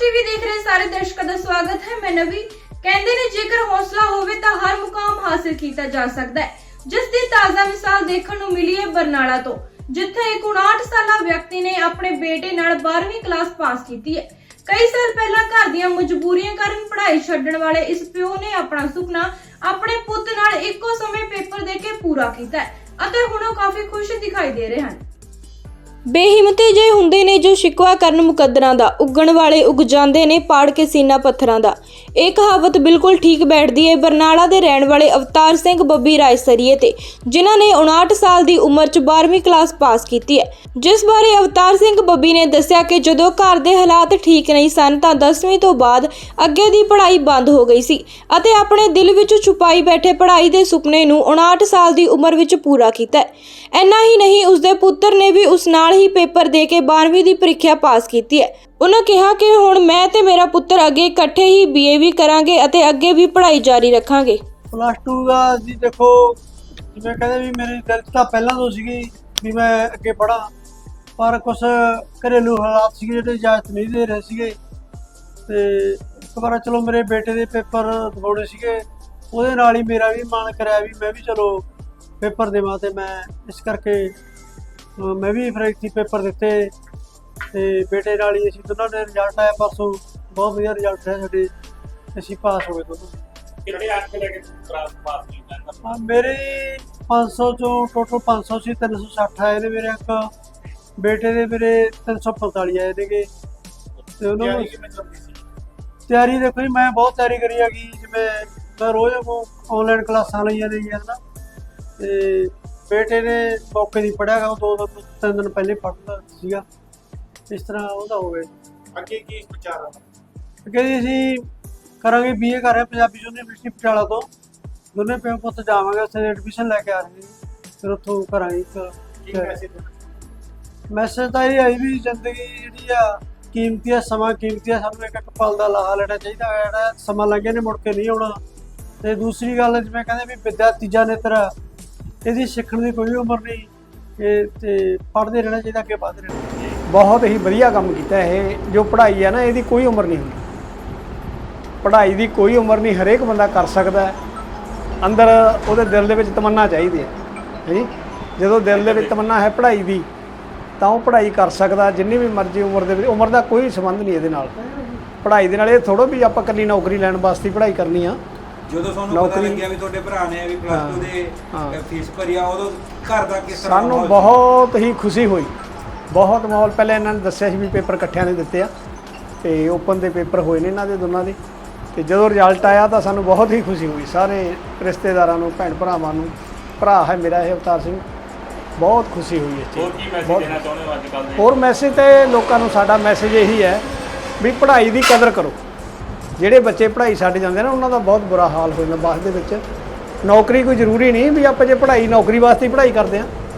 TV ਦੇਖ ਰਹੇ ਸਾਰੇ ਦਰਸ਼ਕਾਂ ਦਾ ਸਵਾਗਤ ਹੈ। ਮੈਂ ਨਵੀ। ਕਹਿੰਦੇ ਨੇ ਜੇਕਰ ਹੌਸਲਾ ਹੋਵੇ ਤਾਂ ਹਰ ਮੁਕਾਮ ਹਾਸਿਲ ਕੀਤਾ ਜਾ ਸਕਦਾ ਹੈ। ਜਿਸ ਦੀ ਤਾਜ਼ਾ ਮਿਸਾਲ ਦੇਖਣ ਨੂੰ ਮਿਲੀ ਹੈ ਬਰਨਾਲਾ ਤੋਂ, ਜਿੱਥੇ ਇੱਕ 59 ਸਾਲਾ ਵਿਅਕਤੀ ਨੇ ਆਪਣੇ ਬੇਟੇ ਨਾਲ 12ਵੀਂ ਕਲਾਸ ਪਾਸ ਕੀਤੀ ਹੈ। ਕਈ ਸਾਲ ਪਹਿਲਾਂ ਘਰ ਦੀਆਂ ਮਜਬੂਰੀਆਂ ਕਾਰਨ ਪੜ੍ਹਾਈ ਛੱਡਣ ਵਾਲੇ ਇਸ ਪਿਓ ਨੇ ਆਪਣਾ ਸੁਪਨਾ ਆਪਣੇ ਪੁੱਤ ਨਾਲ ਇੱਕੋ ਸਮੇਂ ਪੇਪਰ ਦੇ ਕੇ ਪੂਰਾ ਕੀਤਾ ਅਤੇ ਹੁਣ ਉਹ ਕਾਫੀ ਖੁਸ਼ ਦਿਖਾਈ ਦੇ ਰਹੇ ਹਨ। ਬੇਹਿੰਮਤੇ ਜੇ ਹੁੰਦੇ ਨੇ ਜੋ ਸ਼ਿਕਵਾ ਕਰਨ ਮੁਕੱਦਰਾਂ ਦਾ, ਉੱਗਣ ਵਾਲੇ ਉੱਗ ਜਾਂਦੇ ਨੇ ਪਾੜ ਕੇ ਸੀਨਾ ਪੱਥਰਾਂ ਦਾ। ਇਹ ਕਹਾਵਤ ਬਿਲਕੁਲ ਠੀਕ ਬੈਠਦੀ ਹੈ ਬਰਨਾਲਾ ਦੇ ਰਹਿਣ ਵਾਲੇ ਅਵਤਾਰ ਸਿੰਘ ਬੱਬੀ ਰਾਏ ਸਰੀਏ ਤੇ, ਜਿਨ੍ਹਾਂ ਨੇ 59 ਸਾਲ ਦੀ ਉਮਰ 'ਚ 12ਵੀਂ ਕਲਾਸ ਪਾਸ ਕੀਤੀ ਹੈ ਜਿਸ ਬਾਰੇ ਅਵਤਾਰ ਸਿੰਘ ਬੱਬੀ ਨੇ ਦੱਸਿਆ ਕਿ ਜਦੋਂ ਘਰ ਦੇ ਹਾਲਾਤ ਠੀਕ ਨਹੀਂ ਸਨ ਤਾਂ 10ਵੀਂ ਤੋਂ ਬਾਅਦ ਅੱਗੇ ਦੀ ਪੜ੍ਹਾਈ ਬੰਦ ਹੋ ਗਈ ਸੀ ਅਤੇ ਆਪਣੇ ਦਿਲ ਵਿੱਚ ਛੁਪਾਈ ਬੈਠੇ ਪੜ੍ਹਾਈ ਦੇ ਸੁਪਨੇ ਨੂੰ 59 ਸਾਲ ਦੀ ਉਮਰ ਵਿੱਚ ਪੂਰਾ ਕੀਤਾ ਹੈ। ਇੰਨਾ ਹੀ ਨਹੀਂ, ਉਸਦੇ ਪੁੱਤਰ ਨੇ ਵੀ ਉਸ ਨਾਲ ਹੀ ਪੇਪਰ ਦੇ ਕੇ 12ਵੀਂ ਦੀ ਪ੍ਰੀਖਿਆ ਪਾਸ ਕੀਤੀ ਹੈ। ਉਹਨਾਂ ਕਿਹਾ ਕਿ ਹੁਣ ਮੈਂ ਤੇ ਮੇਰਾ ਪੁੱਤਰ ਅੱਗੇ ਇਕੱਠੇ ਹੀ ਬੀਏ ਵੀ ਕਰਾਂਗੇ ਅਤੇ ਅੱਗੇ ਵੀ ਪੜ੍ਹਾਈ ਜਾਰੀ ਰੱਖਾਂਗੇ। ਪਲੱਸ 2 ਦਾ ਜੀ ਦੇਖੋ, ਜਿਵੇਂ ਕਹਿੰਦੇ ਵੀ ਮੇਰੇ ਦਿਲ ਤਾਂ ਪਹਿਲਾਂ ਤੋਂ ਸੀਗੀ ਵੀ ਮੈਂ ਅੱਗੇ ਪੜਾਂ ਪਰ ਕੁਝ ਘਰੇਲੂ ਹਾਲਾਤ ਸੀਗੇ ਜਿਹੜੇ ਇਜਾਜ਼ਤ ਨਹੀਂ ਦੇ ਰਹੇ ਸੀਗੇ। ਤੇ ਇੱਕ ਵਾਰ ਚਲੋ ਮੇਰੇ ਬੇਟੇ ਦੇ ਪੇਪਰ ਦਿਵਾਉਣੇ ਸੀਗੇ। ਉਹਦੇ ਨਾਲ ਹੀ ਮੇਰਾ ਵੀ ਮਨ ਕਰਿਆ ਵੀ ਮੈਂ ਵੀ ਚਲੋ ਪੇਪਰ ਦੇਵਾਂ ਤੇ ਮੈਂ ਇਸ ਕਰਕੇ ਮੈਂ ਵੀ ਫਿਰ ਇੱਥੇ ਪੇਪਰ ਦਿੱਤੇ ਤੇ ਬੇਟੇ ਨਾਲ ਹੀ ਅਸੀਂ ਦੋਨਾਂ ਦੇ ਰਿਜ਼ਲਟ ਆਇਆ ਪਰਸੋਂ। ਬਹੁਤ ਵਧੀਆ ਰਿਜ਼ਲਟ ਰਿਹਾ ਸਾਡੇ। ਅਸੀਂ ਪਾਸ ਹੋ ਗਏ ਦੋਨੋਂ। ਕਿੰਨੇ ਅੰਕ ਲੈ ਕੇ ਕਲਾਸ ਪਾਸ ਕੀਤਾ? ਹਾਂ, ਮੇਰੇ 500 ਚੋਂ ਟੋਟਲ 500 ਸੀ 360 ਆਏ ਨੇ ਮੇਰੇ ਅੰਕ ਬੇਟੇ ਦੇ ਮੇਰੇ 345 ਆਏ ਨੇਗੇ। ਤੇ ਉਹਨਾਂ ਨੂੰ ਤਿਆਰੀ ਦੇਖੋ ਜੀ ਮੈਂ ਬਹੁਤ ਤਿਆਰੀ ਕਰੀ ਹੈਗੀ। ਜਿਵੇਂ ਮੈਂ ਰੋਜ਼ ਆਨਲਾਈਨ ਕਲਾਸਾਂ ਲਈਆਂ ਨਾ ਤੇ ਬੇਟੇ ਨੇ ਮੌਕੇ ਦੀ ਪੜਿਆਗਾ ਉਹ ਦੋ ਦਿਨ ਤਿੰਨ ਦਿਨ ਪਹਿਲੇ ਪੜ੍ਹਦਾ ਸੀਗਾ। ਇਸ ਤਰ੍ਹਾਂ ਉਹਦਾ ਹੋ ਗਿਆ। ਅੱਗੇ ਕੀ ਵਿਚਾਰ ਆ? ਕਹਿੰਦੇ ਅਸੀਂ ਕਰਾਂਗੇ ਬੀਏ ਕਰ ਰਹੇ ਹਾਂ ਪੰਜਾਬੀ ਯੂਨੀਵਰਸਿਟੀ ਪਟਿਆਲਾ ਤੋਂ। ਦੋਨੇ ਪਿਓ ਪੁੱਤ ਜਾਵਾਂਗੇ ਉੱਥੇ ਐਡਮਿਸ਼ਨ ਲੈ ਕੇ ਆ ਰਹੇ ਹਾਂ ਫਿਰ ਉੱਥੋਂ ਕਰਾਂਗੇ ਕੀ ਇੱਕ ਮੈਸੇਜ ਮੈਸੇਜ ਤਾਂ ਇਹ ਆਈ ਵੀ ਜ਼ਿੰਦਗੀ ਜਿਹੜੀ ਆ ਕੀਮਤੀ ਆ ਸਮਾਂ ਕੀਮਤੀ ਆ ਸਾਨੂੰ ਇੱਕ ਇੱਕ ਪਲ ਦਾ ਲਾਹਾ ਲੈਣਾ ਚਾਹੀਦਾ ਹੈ। ਜਿਹੜਾ ਸਮਾਂ ਲੰਘੇ ਨੇ ਮੁੜ ਕੇ ਨਹੀਂ ਆਉਣਾ। ਤੇ ਦੂਸਰੀ ਗੱਲ ਜਿਵੇਂ ਕਹਿੰਦੇ ਵੀ ਵਿਦਿਆ ਤੀਜਾ ਨੇਤਰ ਆ, ਇਹਦੀ ਸਿੱਖਣ ਦੀ ਕੋਈ ਉਮਰ ਨਹੀਂ। ਇਹ ਤੇ ਪੜ੍ਹਦੇ ਰਹਿਣਾ ਚਾਹੀਦਾ, ਅੱਗੇ ਵੱਧ ਰਹਿਣਾ ਬਹੁਤ ਹੀ ਵਧੀਆ ਕੰਮ ਕੀਤਾ ਇਹ। ਜੋ ਪੜ੍ਹਾਈ ਹੈ ਨਾ, ਇਹਦੀ ਕੋਈ ਉਮਰ ਨਹੀਂ ਹੁੰਦੀ। ਪੜ੍ਹਾਈ ਦੀ ਕੋਈ ਉਮਰ ਨਹੀਂ, ਹਰੇਕ ਬੰਦਾ ਕਰ ਸਕਦਾ ਹੈ। ਅੰਦਰ ਉਹਦੇ ਦਿਲ ਦੇ ਵਿੱਚ ਤਮੰਨਾ ਚਾਹੀਦੀ ਹੈ। ਹੈ? ਜਦੋਂ ਦਿਲ ਦੇ ਵਿੱਚ ਤਮੰਨਾ ਹੈ ਪੜ੍ਹਾਈ ਦੀ, ਤਾਂ ਉਹ ਪੜ੍ਹਾਈ ਕਰ ਸਕਦਾ, ਜਿੰਨੀ ਵੀ ਮਰਜ਼ੀ ਉਮਰ ਦੇ ਵਿੱਚ। ਉਮਰ ਦਾ ਕੋਈ ਸੰਬੰਧ ਨਹੀਂ ਇਹਦੇ ਨਾਲ। ਪੜ੍ਹਾਈ ਦੇ ਨਾਲ ਇਹ ਥੋੜੋ ਵੀ ਆਪਾਂ ਇਕੱਲੀ ਨੌਕਰੀ ਲੈਣ ਵਾਸਤੇ ਹੀ ਪੜ੍ਹਾਈ ਕਰਨੀ ਆ। ਜਦੋਂ ਤੁਹਾਨੂੰ ਪਤਾ ਨੌਕਰੀ- ਲੱਗਿਆ ਵੀ ਤੁਹਾਡੇ ਭਰਾ ਨੇ ਵੀ ਹਾਂ, ਪਲੱਸ 2 ਦੇ ਹਾਂ। ਅ, ਫੀਸ ਭਰੀ ਆ ਉਦੋਂ ਘਰ ਦਾ ਕਿਸ ਤਰ੍ਹਾਂ ਸਾਨੂੰ? ਬਹੁਤ ਹੀ ਖੁਸ਼ੀ ਹੋਈ। ਬਹੁਤ ਮਾਹੌਲ ਪਹਿਲਾਂ ਇਹਨਾਂ ਨੇ ਦੱਸਿਆ ਸੀ ਵੀ ਪੇਪਰ ਇਕੱਠਿਆਂ ਨੇ ਦਿੱਤੇ ਆ ਤੇ ਓਪਨ ਦੇ ਪੇਪਰ ਹੋਏ ਨੇ ਇਹਨਾਂ ਦੇ ਦੋਨਾਂ ਦੇ। ਤੇ ਜਦੋਂ ਰਿਜ਼ਲਟ ਆਇਆ ਤਾਂ ਸਾਨੂੰ ਬਹੁਤ ਹੀ ਖੁਸ਼ੀ ਹੋਈ। ਸਾਰੇ ਰਿਸ਼ਤੇਦਾਰਾਂ ਨੂੰ ਭੈਣ ਭਰਾਵਾਂ ਨੂੰ ਭਰਾ ਹੈ ਮੇਰਾ ਇਹ ਅਵਤਾਰ ਸਿੰਘ ਬਹੁਤ ਖੁਸ਼ੀ ਹੋਈ ਇਸ ਚੀਜ਼ ਹੋਰ ਕੀ ਮੈਸੇਜ ਬਹੁਤ- ਦੇਣਾ ਚਾਹੁੰਦੇ ਹੋ ਅੱਜ ਕੱਲ੍ਹ ਦੇ? ਹੋਰ ਮੈਸੇਜ ਤੇ ਲੋਕਾਂ ਨੂੰ ਸਾਡਾ ਮੈਸੇਜ ਇਹੀ ਹੈ ਵੀ ਪੜ੍ਹਾਈ ਦੀ ਕਦਰ ਕਰੋ। ਜਿਹੜੇ ਬੱਚੇ ਪੜ੍ਹਾਈ ਛੱਡ ਜਾਂਦੇ ਨੇ, ਉਹਨਾਂ ਦਾ ਬਹੁਤ ਬੁਰਾ ਹਾਲ ਹੋ ਜਾਂਦਾ ਬਾਅਦ ਦੇ ਵਿੱਚ। ਨੌਕਰੀ ਕੋਈ ਜ਼ਰੂਰੀ ਨਹੀਂ ਵੀ ਆਪਾਂ ਜੇ ਪੜ੍ਹਾਈ, ਨੌਕਰੀ ਵਾਸਤੇ ਹੀ ਪੜ੍ਹਾਈ ਕਰਦੇ ਆ